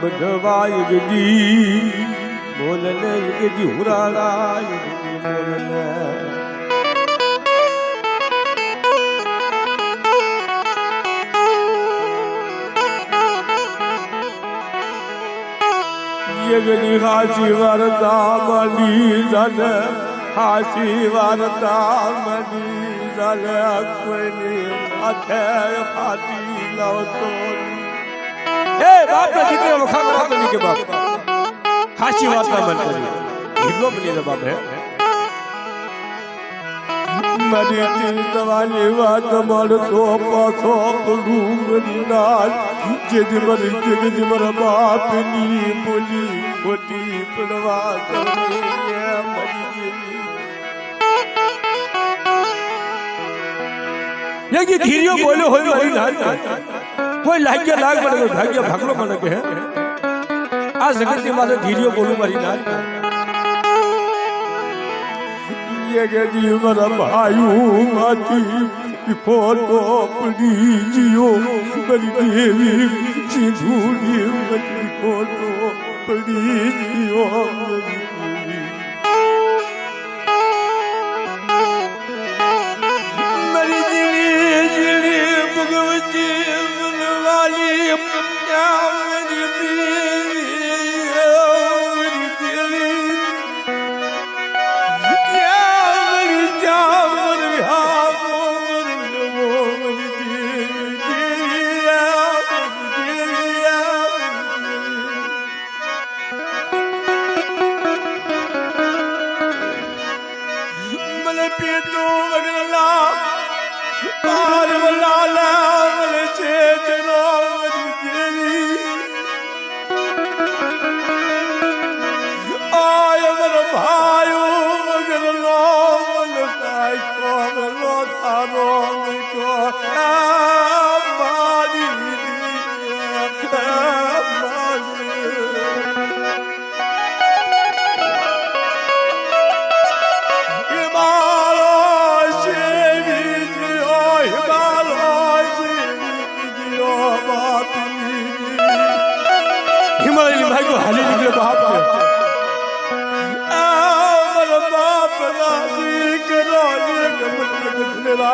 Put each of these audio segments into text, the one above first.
ભગવાય ગજી બોલને ગજી હુરાળા ગજી બોલને યગની હાસી વરતા મળી જાને હાસી વરતા મળી જાને કોઈની માથે ફાટી લાવતો એ બાપ ને દીકરા વખા કરાતો નહીં કે બાપ. હાચી વાર્તા મન કરી હિરલો બની રે બાપ હે? મારી ચિંતવાની વાત મળતો પાછો પડું નાલ. જે જે મરી જે જે મારા બાપની બોલી ખોટી પડવા દોને મરી ગઈ યગી ધીર્યો બોલ્યો હોય મારી નાલ કોઈ લાગ્ય લાગ મને ભાગ્ય ભાગલો મને કે આ જગતની માથે ધીર્યો બોલું મારી ના મારા ભાઈઓ માંથી ફોટો પડી જીઓ. મારી દેવી મારી ફોટો પડી જીઓ.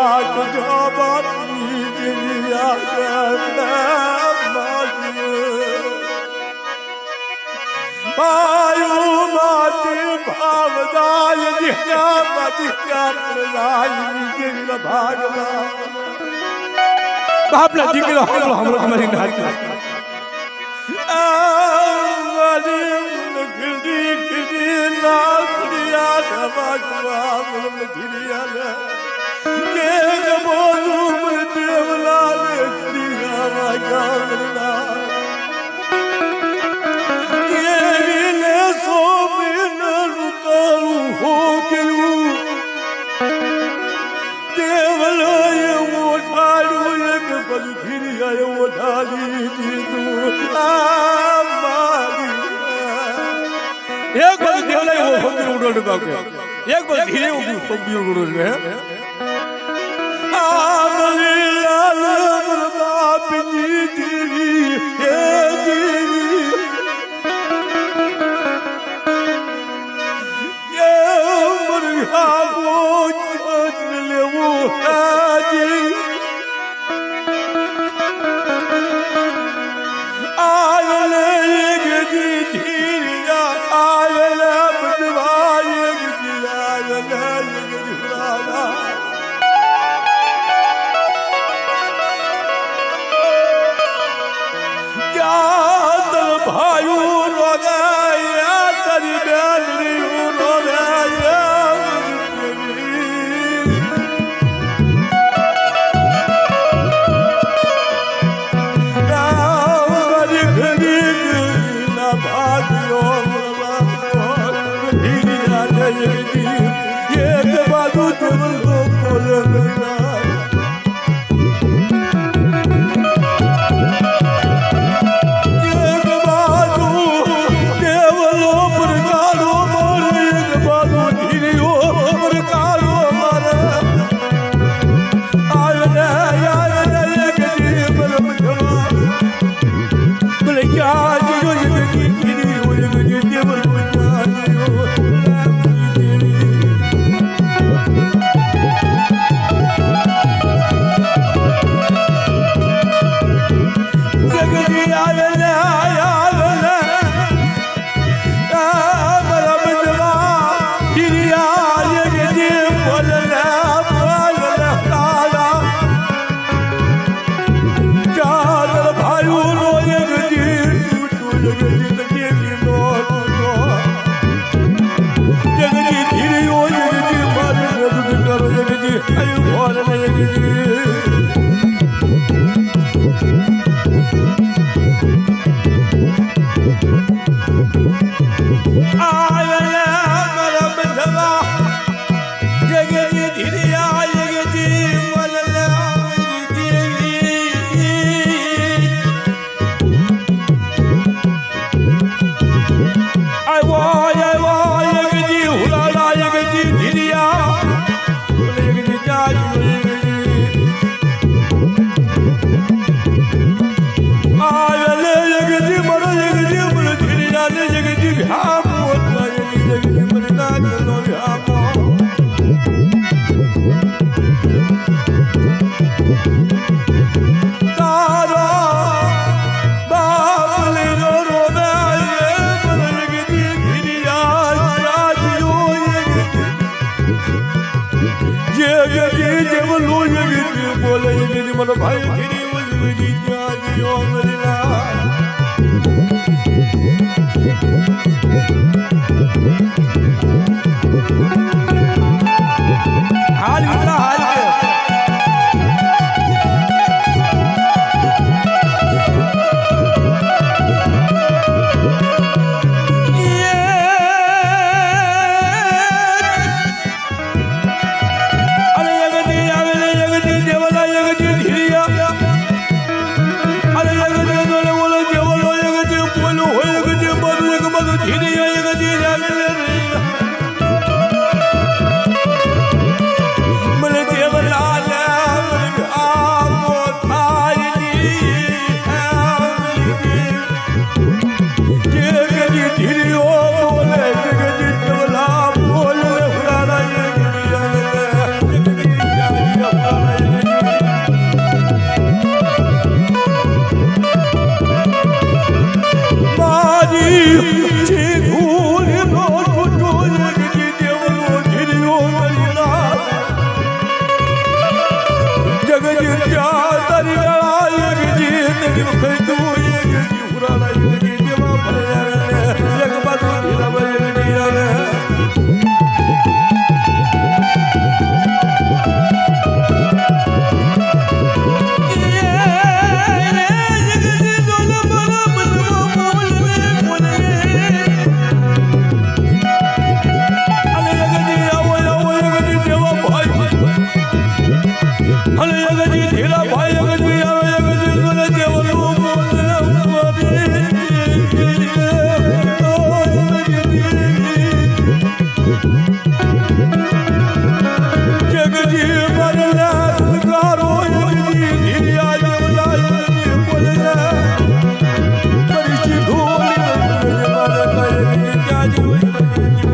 ગમત રાખજો બાપી જીવી આયુ માતી ભાવદાય દિહ્યા માતી પ્યાર પ્રદાય નીકળ ભાગવા બાપના દીકરો હમલો હમલો તમારી નાત ખિલદી ખિલદી નાસરિયા ધમાકવા મલમ ધીરિયા કે બોલુ એક બધું ધીરિયાએ ઓઢાડી દીધું. આ બાપની જગતી જેવલો જગતી બોલે જગતી મને ભાઈ ગીરી મજબૂતી જાજો મરીલા Thank you.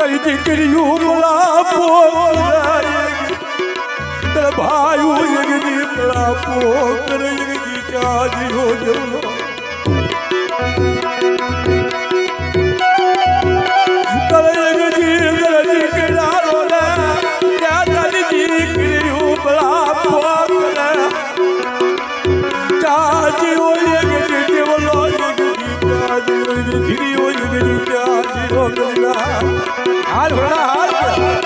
કઈ દીકરીયું મલા પોકરે ભાઈ જગદી મલા પોકરે જગદી ચાજી હો જમલો ધીરે ગોવિંદ. હાલ ઘોડા હાલ